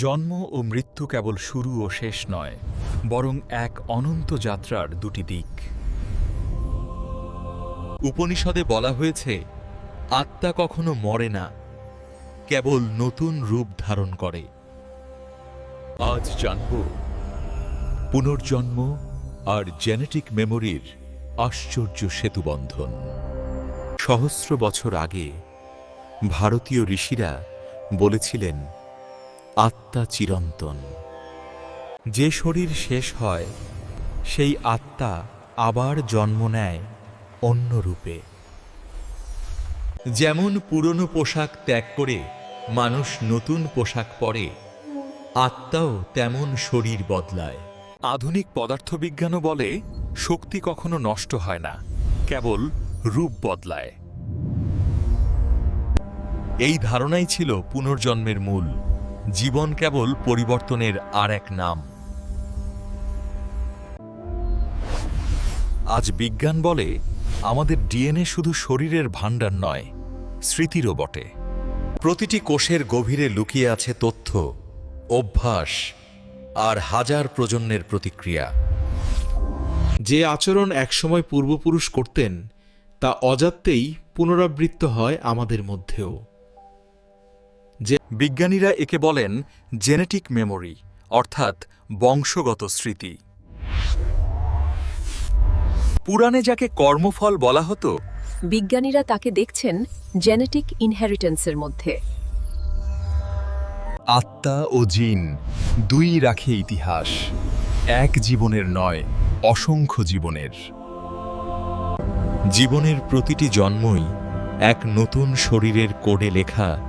জন্ম ও মৃত্যু কেবল শুরু ও শেষ নয়, বরং এক অনন্ত যাত্রার দুটি দিক। উপনিষদে বলা হয়েছে, আত্মা কখনো মরে না, কেবল নতুন রূপ ধারণ করে। আজ জানব, পুনর্জন্ম আর জেনেটিক মেমোরির আশ্চর্য সেতুবন্ধন। সহস্র বছর আগে ভারতীয় ঋষিরা বলেছিলেন আত্মা চিরন্তন। যে শরীর শেষ হয়, সেই আত্মা আবার জন্ম নেয় অন্য রূপে। যেমন পুরনো পোশাক ত্যাগ করে মানুষ নতুন পোশাক পরে, আত্মাও তেমন শরীর বদলায়। আধুনিক পদার্থবিজ্ঞানও বলে, শক্তি কখনো নষ্ট হয় না, কেবল রূপ বদলায়। এই ধারণাই ছিল পুনর্জন্মের মূল। জীবন কেবল পরিবর্তনের আর এক নাম। আজ বিজ্ঞান বলে, আমাদের ডিএনএ শুধু শরীরের ভাণ্ডার নয়, স্মৃতিরও বটে। প্রতিটি কোষের গভীরে লুকিয়ে আছে তথ্য, অভ্যাস আর হাজার প্রজন্মের প্রতিক্রিয়া। যে আচরণ একসময় পূর্বপুরুষ করতেন, তা অজাত্তেই পুনরাবৃত্ত হয় আমাদের মধ্যেও। বিজ্ঞানীরা একে বলেন জেনেটিক মেমোরি অর্থাৎ বংশগত স্মৃতি। পুরাণে যাকে কর্মফল বলা হতো বিজ্ঞানীরা তাকে দেখছেন জেনেটিক ইনহেরিটেন্সের মধ্যে। আত্মা ও জিন দুই রাখে ইতিহাস এক জীবনের নয় অসংখ্য জীবনের। জীবনের প্রতিটি জন্মই এক নতুন শরীরের কোডে লেখা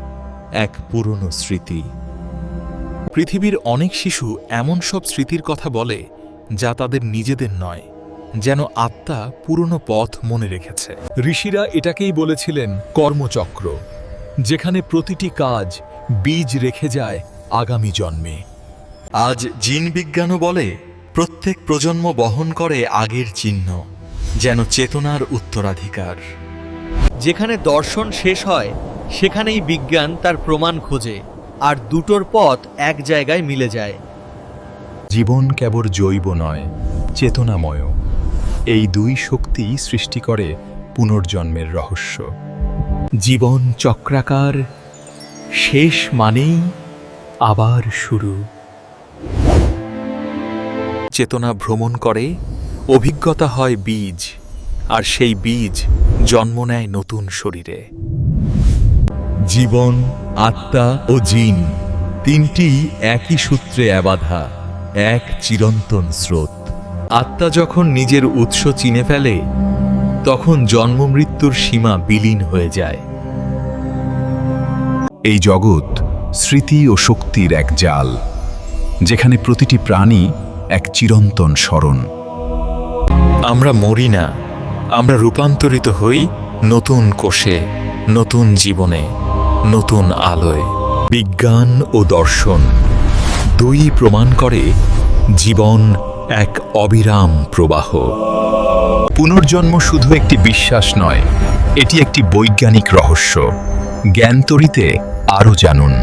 এক পুরনো স্মৃতি। পৃথিবীর অনেক শিশু এমন সব স্মৃতির কথা বলে যা তাদের নিজেদের নয়, যেন আত্মা পুরনো পথ মনে রেখেছে। ঋষিরা এটাকেই বলেছিলেন কর্মচক্র, যেখানে প্রতিটি কাজ বীজ রেখে যায় আগামী জন্মে। আজ জিন বিজ্ঞানও বলে, প্রত্যেক প্রজন্ম বহন করে আগের চিহ্ন, যেন চেতনার উত্তরাধিকার। যেখানে দর্শন শেষ হয়, সেখানেই বিজ্ঞান তার প্রমাণ খোঁজে, আর দুটোর পথ এক জায়গায় মিলে যায়। জীবন কেবল জৈব নয়, চেতনাময়। এই দুই শক্তি সৃষ্টি করে পুনর্জন্মের রহস্য। জীবন চক্রাকার, শেষ মানেই আবার শুরু। চেতনা ভ্রমণ করে, অভিজ্ঞতা হয় বীজ, আর সেই বীজ জন্ম নেয় নতুন শরীরে। জীবন আত্মা ও জিন তিনটি একই সূত্রে অবাধা এক চিরন্তন স্রোত। আত্মা যখন নিজের উৎস চিনে ফেলে তখন জন্ম মৃত্যুর সীমা বিলীন হয়ে যায়। এই জগৎ স্মৃতি ও শক্তির এক জাল যেখানে প্রতিটি প্রাণী এক চিরন্তন স্মরণ। আমরা মরি না আমরা রূপান্তরিত হই নতুন কোষে, নতুন জীবনে, নতুন আলোয়। বিজ্ঞান ও দর্শন দুই প্রমাণ করে জীবন এক অবিরাম প্রবাহ। পুনর্জন্ম শুধু একটি বিশ্বাস নয়, এটি একটি বৈজ্ঞানিক রহস্য। জ্ঞান তরিতে আরও জানুন।